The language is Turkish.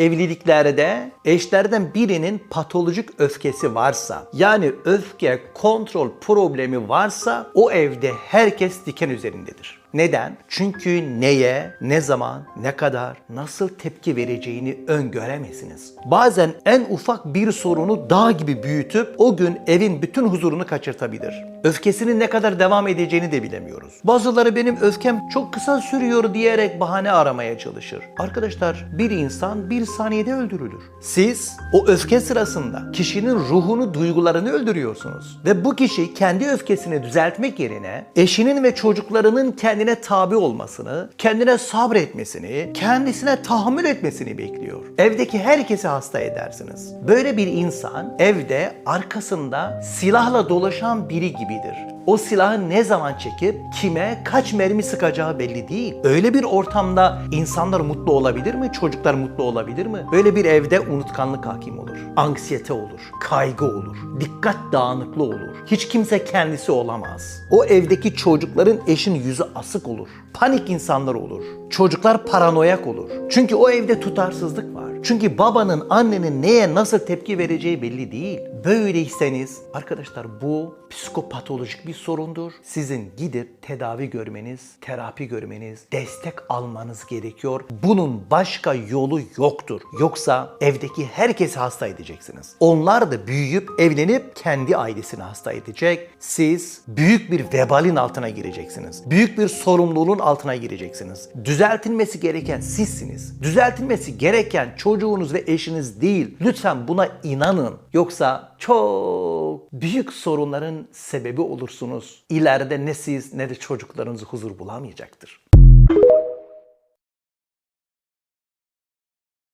Evliliklerde eşlerden birinin patolojik öfkesi varsa yani öfke kontrol problemi varsa o evde herkes diken üzerindedir. Neden? Çünkü neye, ne zaman, ne kadar, nasıl tepki vereceğini öngöremezsiniz. Bazen en ufak bir sorunu dağ gibi büyütüp o gün evin bütün huzurunu kaçırtabilir. Öfkesinin ne kadar devam edeceğini de bilemiyoruz. Bazıları benim öfkem çok kısa sürüyor diyerek bahane aramaya çalışır. Arkadaşlar bir insan bir saniyede öldürülür. Siz o öfke sırasında kişinin ruhunu, duygularını öldürüyorsunuz. Ve bu kişi kendi öfkesini düzeltmek yerine eşinin ve çocuklarının kendine tabi olmasını, kendine sabretmesini, kendisine tahammül etmesini bekliyor. Evdeki herkesi hasta edersiniz. Böyle bir insan evde arkasında silahla dolaşan biri gibidir. O silahı ne zaman çekip kime kaç mermi sıkacağı belli değil. Öyle bir ortamda insanlar mutlu olabilir mi? Çocuklar mutlu olabilir mi? Böyle bir evde unutkanlık hakim olur. Anksiyete olur, kaygı olur, dikkat dağınıklığı olur. Hiç kimse kendisi olamaz. O evdeki çocukların eşin yüzü asık olur. Panik insanlar olur. Çocuklar paranoyak olur. Çünkü o evde tutarsızlık var. Çünkü babanın, annenin neye nasıl tepki vereceği belli değil. Böyleyseniz arkadaşlar bu psikopatolojik bir sorundur. Sizin gidip tedavi görmeniz, terapi görmeniz, destek almanız gerekiyor. Bunun başka yolu yoktur. Yoksa evdeki herkesi hasta edeceksiniz. Onlar da büyüyüp evlenip kendi ailesini hasta edecek. Siz büyük bir vebalin altına gireceksiniz. Büyük bir sorumluluğun altına gireceksiniz. Düzeltilmesi gereken sizsiniz. Düzeltilmesi gereken çocuğunuz ve eşiniz değil. Lütfen buna inanın. Yoksa çok büyük sorunların sebebi olursunuz. İleride ne siz ne de çocuklarınız huzur bulamayacaktır.